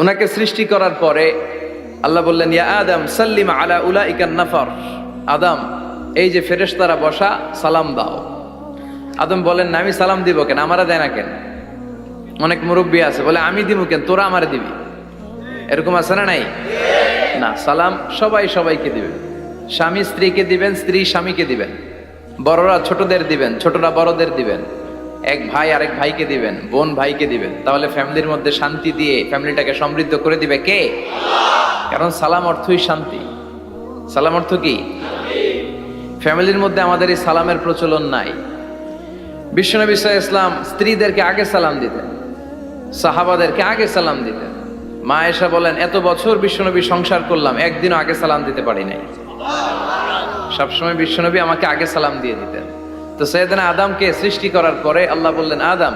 ওনাকে সৃষ্টি করার পরে আল্লাহ বললেন, ইয়া আদম, সাল্লিম আলা উলা ইকান নাফর। আদম, এই যে ফেরেশতারা বসা, সালাম দাও। আদম বলেন আমি সালাম দিব কেন? আমারা দেয় না কেন? অনেক মুরব্বী আছে, বলে, আমি দিব কেন? তোরা আমারে দিবি। এরকম আছে না নাই? না, সালাম সবাই সবাইকে দিবে। স্বামী স্ত্রীকে দিবেন, স্ত্রী স্বামীকে দিবেন। বড়রা ছোটদের দিবেন, ছোটরা বড়দের দিবেন। এক ভাই আরেক ভাইকে দিবেন, বোন ভাইকে দিবেন। তাহলে ফ্যামিলির মধ্যে শান্তি দিয়ে ফ্যামিলিটাকে সমৃদ্ধ করে দিবে কে? কারণ সালাম অর্থই শান্তি। সালাম অর্থ কি? ফ্যামিলির মধ্যে আমাদের এই সালামের প্রচলন নাই। বিশ্বনবী ইসলাম স্ত্রীদেরকে আগে সালাম দিতেন, সাহাবাদেরকে আগে সালাম দিতেন। মা এসা বলেন, এত বছর বিশ্বনবী সংসার করলাম, একদিনও আগে সালাম দিতে পারি নাই। সবসময় বিশ্বনবী আমাকে আগে সালাম দিয়ে দিতেন। তো সৈয়দনা আদমকে সৃষ্টি করার পরে আল্লাহ বললেন আদম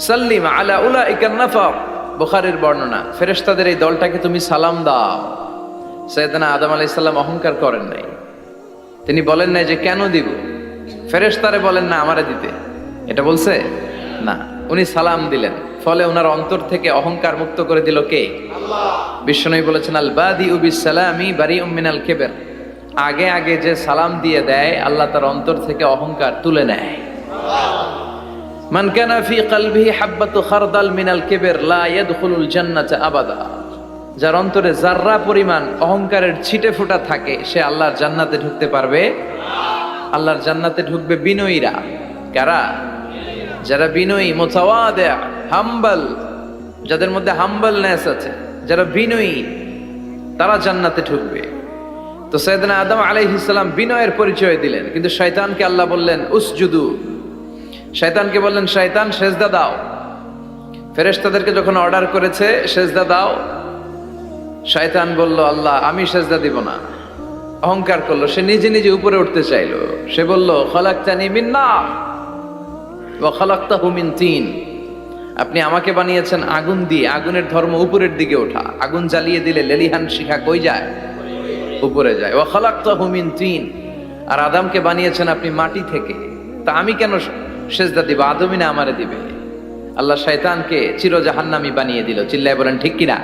সাল্লিম আলা উলা ইকান্নাফা বুখারের বর্ণনা ফেরেশতাদের এই দলটাকে তুমি সালাম দাও। সৈয়দনা আদম আলাইহিস সালাম অহংকার করেন নাই। তিনি বলেন নাই যে কেন দিব? ফেরেশতারে বলেন না আমারে দিতে। এটা বলছে? না উনি সালাম দিলেন। ফলে ওনার অন্তর থেকে অহংকার মুক্ত করে দিল কে? বিশ্বনবী বলেছেন আল বাদি উবি সালামি বারি উম্মিনাল কেবের। আগে আগে যে সালাম দিয়ে দেয়, আল্লাহ তার অন্তর থেকে অহংকার তুলে নেয়। মান কানা ফি কলবিহি হাব্বাতু খারদাল মিনাল কিবর, লা ইয়াদখুলুল জান্নাতা আবাদা। যার অন্তরে জাররা পরিমাণ অহংকারের ছিটে ফোঁটা থাকে, সে আল্লাহর জান্নাতে ঢুকতে পারবে। আল্লাহর জান্নাতে ঢুকবে বিনয়ীরা। কারা? যারা বিনয়ী, মোতাওয়াদে, হাম্বল, যাদের মধ্যে হাম্বলনেস আছে, যারা বিনয়ী, তারা জান্নাতে ঢুকবে। তো সৈয়দনা আদম আলাইহিস সালাম বিনয়ের পরিচয় দিলেন, কিন্তু শয়তানকে আল্লাহ বললেন, উসজুদু। শয়তানকে বললেন, শয়তান, সেজদা দাও। ফেরেশতাদেরকে যখন অর্ডার করেছে, সেজদা দাও। শয়তান বলল, আল্লাহ, আমি সেজদা দিব না। অহংকার করল, সে নিজে নিজে উপরে উঠতে চাইলো। সে বলল, খলাক্তানি মিন্না ও খলাক্তাহু মিন তিন। আপনি আমাকে বানিয়েছেন আগুন দিয়ে, আগুনের ধর্ম উপরের দিকে ওঠা। আগুন জ্বালিয়ে দিলে লেলিহান শিখা কই যায়? উপরে যায়। ও খলাক্তাহু মিন তিন। আর আদামকে বানিয়েছেন আপনি মাটি থেকে। তা আমি কেন সেজদা দিব? আদমি না আমারে দিবে। আল্লাহ শয়তানকে চির জাহান্নামি বানিয়ে দিল। চিল্লায় বলেন, ঠিক কিনা?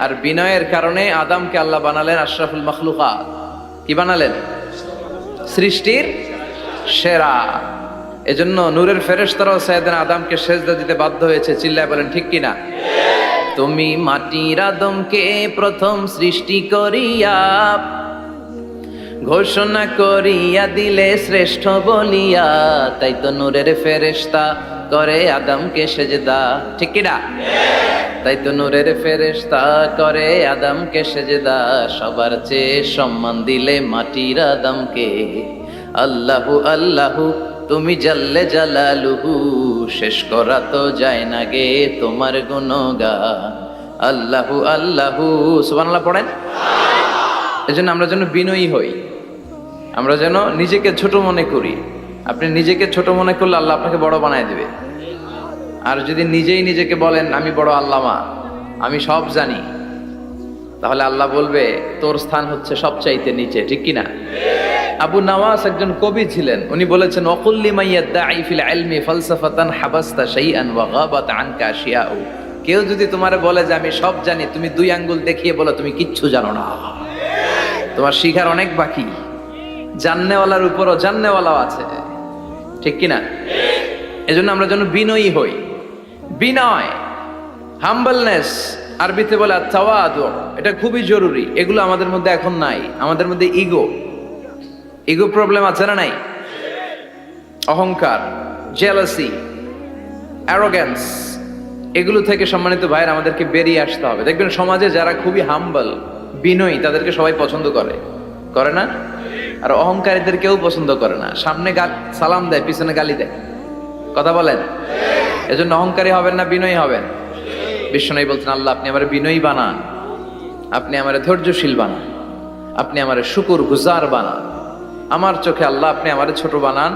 আর বিনয়ের কারণে আদামকে আল্লাহ বানালেন আশরাফুল মখলুকাত কি বানালেন? সৃষ্টির সেরা। এজন্য নূরের ফেরেশতারাও সাইয়েদিন আদামকে সেজদা দিতে বাধ্য হয়েছে। চিল্লায় বলেন, ঠিক কিনা? তুমি মাটির আদমকে প্রথম সৃষ্টি করিয়া ঘোষণা করিয়া দিলে শ্রেষ্ঠ বলিয়া, তাই তো নূরের ফেরেশতা করে আদমকে সেজদা। ঠিক কিনা? তাই তো নূরের ফেরেশতা করে আদমকে সেজদা। সবার চেয়ে সম্মান দিলে মাটির আদমকে। আল্লাহু আল্লাহু, তুমি জাল্লে জালালুহু। শেষ করা তো যায় না গে তোমার গুণগান। আল্লাহু আল্লাহু, সুবহানাল্লাহ পড়েন? এজন্য আমরা যেন বিনয়ী হই। আমরা যেন নিজেকে ছোট মনে করি। আপনি নিজেকে ছোট মনে করলে আল্লাহ আপনাকে বড় বানায় দেবে। আর যদি নিজেই নিজেকে বলেন, আমি বড় আল্লামা, আমি সব জানি, তাহলে আল্লাহ বলবে, তোর স্থান হচ্ছে সবচাইতে নিচে, ঠিক কি না আবু নওয়াজ একজন কবি ছিলেন। উনি বলেছেন অকুল্লি মাইয়া দাই ফিল ইলমি ফালসাফাতান হাবাস্তা শাইআন ওয়া গাবাত আনকা আশিয়াউ। কেউ যদি তোমারে বলে যে, আমি সব জানি, তুমি দুই আঙ্গুল দেখিয়ে বলো, তুমি কিচ্ছু জানো না। তোমার শিখার অনেক বাকি। জাননেওয়ালার উপরও জাননেওয়ালাও আছে। ঠিক কিনা এজন্য আমরা যেন বিনয়ী হই। বিনয়, হাম্বলনেস, আরবিতে বলে তাওয়াদু এটা খুবই জরুরি। এগুলো আমাদের মধ্যে এখন নাই। আমাদের মধ্যে ইগো। ইগো প্রবলেম আছে না নাই? অহংকার জেলাসি অ্যারোগ্যান্স এগুলো থেকে সম্মানিত ভাইয়ের আমাদেরকে বেরিয়ে আসতে হবে। দেখবেন সমাজে যারা খুবই হাম্বল বিনয়ী, তাদেরকে সবাই পছন্দ করে। করে না? আর অহংকারীদের কেউ পছন্দ করে না। সামনে গা সালাম দেয়, পিছনে গালি দেয়। কথা বলেন? এজন্য অহংকারী হবেন না, বিনয়ী হবেন? বিশ্বনয়ী বলছেন, আল্লাহ, আপনি আমার বিনয়ী বানান। আপনি আমার ধৈর্যশীল বানান। আপনি আমার শুকুর, গুজার বানান। আমার চোখে আল্লাহ আপনি আমার ছোট বানান,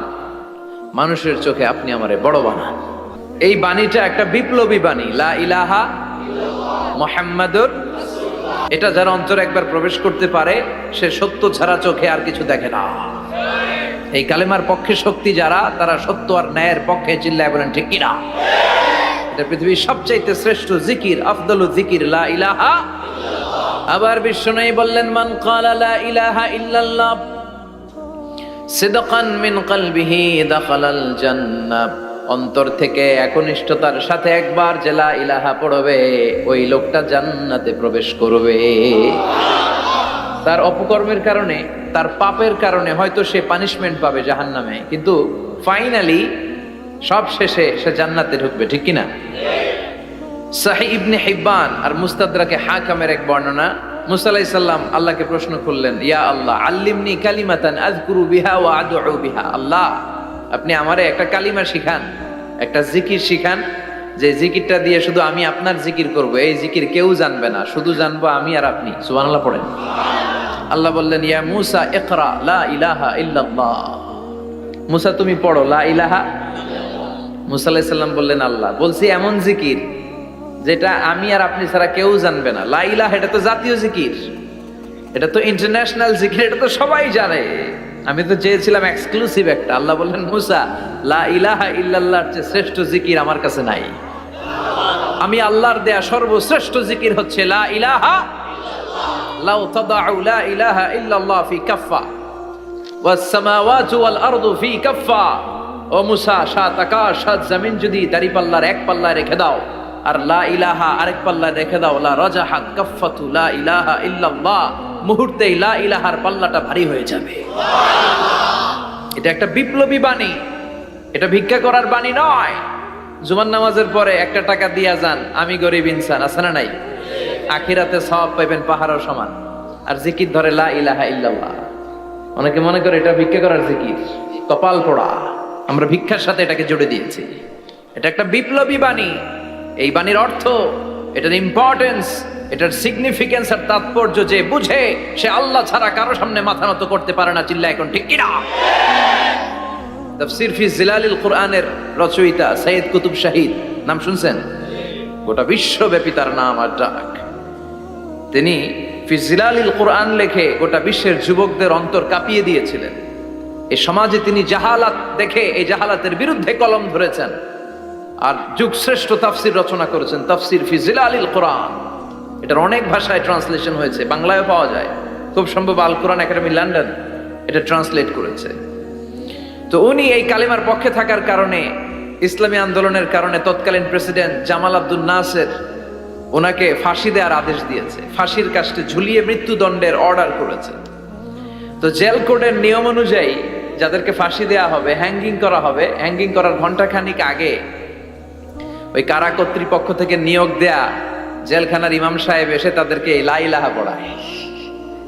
মানুষের চোখে আপনি আমারে বড় বানান। এই বাণীটা একটা বিপ্লবী বাণী, লা ইলাহা মোহাম্মদুর এটা যারা অন্তরে একবার প্রবেশ করতে পারে, সে সত্য ছাড়া চোখে আর কিছু দেখে না। এই কালেমার পক্ষে শক্তি যারা, তারা সত্য আর ন্যায়ের পক্ষে চিল্লায় বলেন, ঠিক কিনা? এটা পৃথিবীর সবচাইতে শ্রেষ্ঠ জিকির, আফদলু জিকির, লা ইলাহা আবার বিশ্ব বিষ্ণু বললেন, মান ক্বালা লা ইলাহা ইল্লাল্লাহ সিদকান মিন কলবিহি দাখালাল জান্নাহ অন্তর থেকে একনিষ্ঠতার সাথে একবার জেলা ইলাহা পড়বে, ওই লোকটা জান্নাতে প্রবেশ করবে। তার অপকর্মের কারণে, তার পাপের কারণে হয়তো সে পানিশমেন্ট পাবে জাহান্নামে, কিন্তু ফাইনালি সব শেষে সে জান্নাতে ঢুকবে, ঠিক কিনা? সাহি ইবনে হিব্বান আর মুস্তাদরাকে হাকামের এক বর্ণনা মুসা আলাইহিস সালাম আল্লাহকে প্রশ্ন করলেন, ইয়া আল্লাহ, আল্লিমনি কালিমাতান আযকুরু বিহা ওয়া আদউ বিহা। আল্লাহ, আপনি আমারে একটা কালিমা শিখান, একটা জিকির শিখান, যে জিকিরটা দিয়ে শুধু আমি আপনার জিকির করব, এই জিকির কেউ জানবে না, শুধু জানব আমি আর আপনি। সুবহানাল্লাহ পড়েন। আল্লাহ বললেন, ইয়া মুসা, ইকরা, লা ইলাহা ইল্লাল্লাহ। মুসা, তুমি পড়ো, লা ইলাহা মুসা আলাইহিস সালাম বললেন, আল্লাহ, বলছি এমন জিকির যেটা আমি আর আপনি ছাড়া কেউ জানবে না। লা ইলাহা এটা তো জাতীয় জিকির। এটা তো ইন্টারন্যাশনাল জিকির, এটা তো সবাই জানে। আমি তো চেয়েছিলাম এক্সক্লুসিভ একটা। আল্লাহ বললেন, মুসা, লা ইলাহা ইল্লাল্লাহর চেয়ে শ্রেষ্ঠ জিকির আমার কাছে নাই। আমি আল্লাহর দেয়া সর্বশ্রেষ্ঠ জিকির হচ্ছে লা ইলাহা লাউ তাদাউ লা ইলাহা ইল্লাল্লাহ ফি কাফফা। ওয়াস সামাওয়াতু ওয়াল আরদু ফি কাফফা। ও মুসা, সাত আকাশ, সাত জমিন যদি দাড়ি পাল্লার এক পাল্লা রেখে দাও। আর লা ইলাহা আরেক পাল্লা রেখে দাও, লা রাজাহাত কাফফাতু লা ইলাহা ইল্লাল্লাহ। মুহূর্তে লা ইলাহার পাল্লাটা ভারী হয়ে যাবে। এটা একটা বিপ্লবী বাণী। এটা ভিক্ষা করার বাণী নয়। জুমান নামাজের পরে একটা টাকা দিয়া যান, আমি গরিব ইনসান, আছে না নাই? আখিরাতে সব পাইবেন পাহাড়ের সমান। আর জিকির ধরে লা ইলাহা ইল্লাল্লাহ। অনেকে মনে করে এটা ভিক্ষা করার জিকির। কপাল পোড়া। আমরা ভিক্ষার সাথে এটাকে জুড়ে দিয়েছি। এটা একটা বিপ্লবী বাণী। এই বাণীর অর্থ, এটার ইম্পর্টেন্স এটার সিগনিফিকেন্স আর তাৎপর্য যে বুঝে, সে আল্লাহ ছাড়া কারও সামনে মাথা নত করতে পারে না চিল্লা এখন ঠিক কিনা? তাফসির ফি জিলালিল কোরআনের রচয়িতা সৈয়দ কুতুব শাহিদ, নাম শুনছেন? গোটা বিশ্বব্যাপী তার নাম আর ডাক। তিনি ফি জিলালিল কোরআন লেখে গোটা বিশ্বের যুবকদের অন্তর কাঁপিয়ে দিয়েছিলেন। এই সমাজে তিনি জাহালাত দেখে, এই জাহালাতের বিরুদ্ধে কলম ধরেছেন। আর যুগশ্রেষ্ঠ তাফসির রচনা করেছেন তাফসির ফি জিলালিল কোরআন। এটার অনেক ভাষায় ট্রান্সলেশন হয়েছে, বাংলায়ও পাওয়া যায়। খুব সম্ভব আল কোরআন একাডেমি লন্ডন এটা ট্রান্সলেট করেছে। তো উনি এই কালিমার পক্ষে থাকার কারণে, ইসলামী আন্দোলনের কারণে তৎকালীন প্রেসিডেন্ট জামাল আব্দুল নাসের ওনাকে ফাঁসি দেওয়ার আদেশ দিয়েছে। ফাঁসির কাস্টে ঝুলিয়ে মৃত্যুদণ্ডের অর্ডার করেছে। তো জেল কোডের নিয়ম অনুযায়ী যাদেরকে ফাঁসি দেওয়া হবে হ্যাঙ্গিং করা হবে হ্যাঙ্গিং করার ঘন্টাখানিক আগে ওই কারা কর্তৃপক্ষ থেকে নিয়োগ দেয়া জেলখানার ইমাম সাহেব এসে তাদেরকে লা ইলাহা পড়ায়?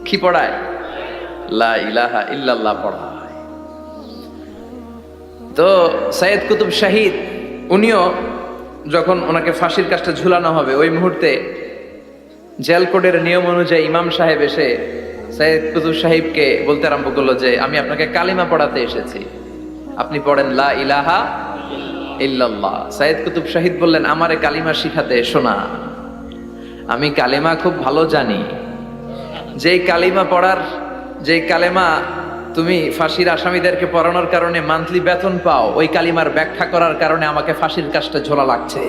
কি পড়ায়? লা ইলাহা ইল্লাল্লাহ পড়ায়। তো সৈয়দ কুতুব শাহিদ, উনিও যখন ওনাকে ফাঁসির কাজটা ঝুলানো হবে, ওই মুহূর্তে জেল কোডের নিয়ম অনুযায়ী ইমাম সাহেব এসে সৈয়দ কুতুব সাহিবকে বলতে আরম্ভ করল যে, আমি আপনাকে কালিমা পড়াতে এসেছি। আপনি পড়েন লা ইলাহা ইল্লাল্লাহ। সৈয়দ কুতুব শাহিদ বললেন, আমারে কালিমা শিখাতে এসো না। আমি কালিমা খুব ভালো জানি। যেই কালিমা পড়ার যে কালেমা তুমি ফাঁসির আসামিদেরকে পড়ানোর কারণে মান্থলি বেতন পাও, ওই কালিমার ব্যাখ্যা করার কারণে আমাকে ফাঁসির কাজটা ঝোলা লাগছে।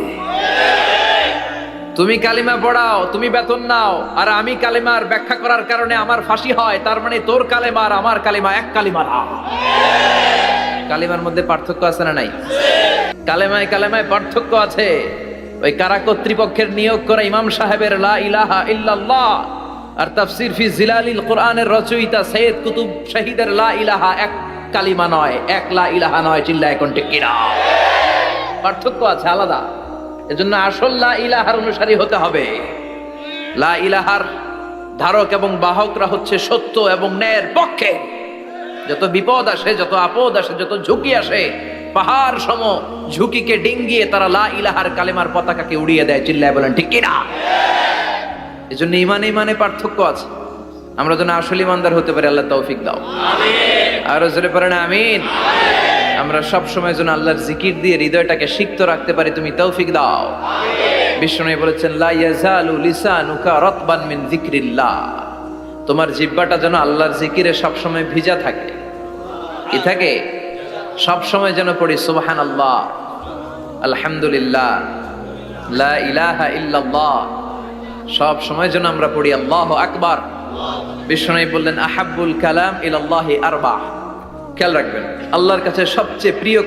তুমি কালিমা পড়াও, তুমি বেতন নাও, আর আমি কালিমার ব্যাখ্যা করার কারণে আমার ফাঁসি হয়, তার মানে তোর কালেমা আর আমার কালিমা এক কালিমা কালিমার মধ্যে পার্থক্য আছে না নাই? কালেমায় কালেমায় পার্থক্য আছে। ওই কারা কর্তৃপক্ষের নিয়োগ করা ইমাম সাহেবের লা ইলাহা ইল্লাল্লাহ আর তাফসির ফি জিলালিল কোরআনের রচয়িতা সৈয়দ কুতুব শহীদের লা ইলাহা এক কালিমা নয়, এক লা ইলাহা নয় চিল্লা এখন কিনা পার্থক্য আছে আলাদা। এজন্য আসল লা ইলাহার অনুসারী হতে হবে। লা ইলাহার ধারক এবং বাহকরা হচ্ছে সত্য এবং ন্যায়ের পক্ষে। যত বিপদ আসে, যত আপদ আসে, যত ঝুঁকি আসে পাহাড় সম ঝুঁকিকে ডিঙ্গিয়ে তারা লা ইলাহার কালেমার পতাকাকে উড়িয়ে দেয় চিল্লায় বলেন ঠিক কিনা? এই জন্য ইমানে ইমানে পার্থক্য আছে। আমরা যেন আসল ইমানদার হতে পারি আল্লাহ তৌফিক দাও। আরও জোরে পারেন আমিন। আমরা সব সময় যেন আল্লাহর জিকির দিয়ে হৃদয়টাকে সিক্ত রাখতে পারি তুমি তৌফিক দাও। বিষ্ণু বলেছেন লা ইয়াজালু লিসানুকা রাতবান মিন যিকরিল্লাহ। তোমার জিব্বাটা যেন আল্লাহর জিকিরে সবসময় ভিজা থাকে। কি থাকে? সব সময় যেন পড়ি সুবাহান আল্লাহ আলহামদুলিল্লাহ, লা সব সময় যেন আমরা পড়ি, আল্লাহ আকবার। বিষ্ণনাই বললেন আহাবুল কালাম ইলাল্লাহি আরবা খেয়াল রাখবেন, আল্লাহর কাছে সবচেয়ে প্রিয়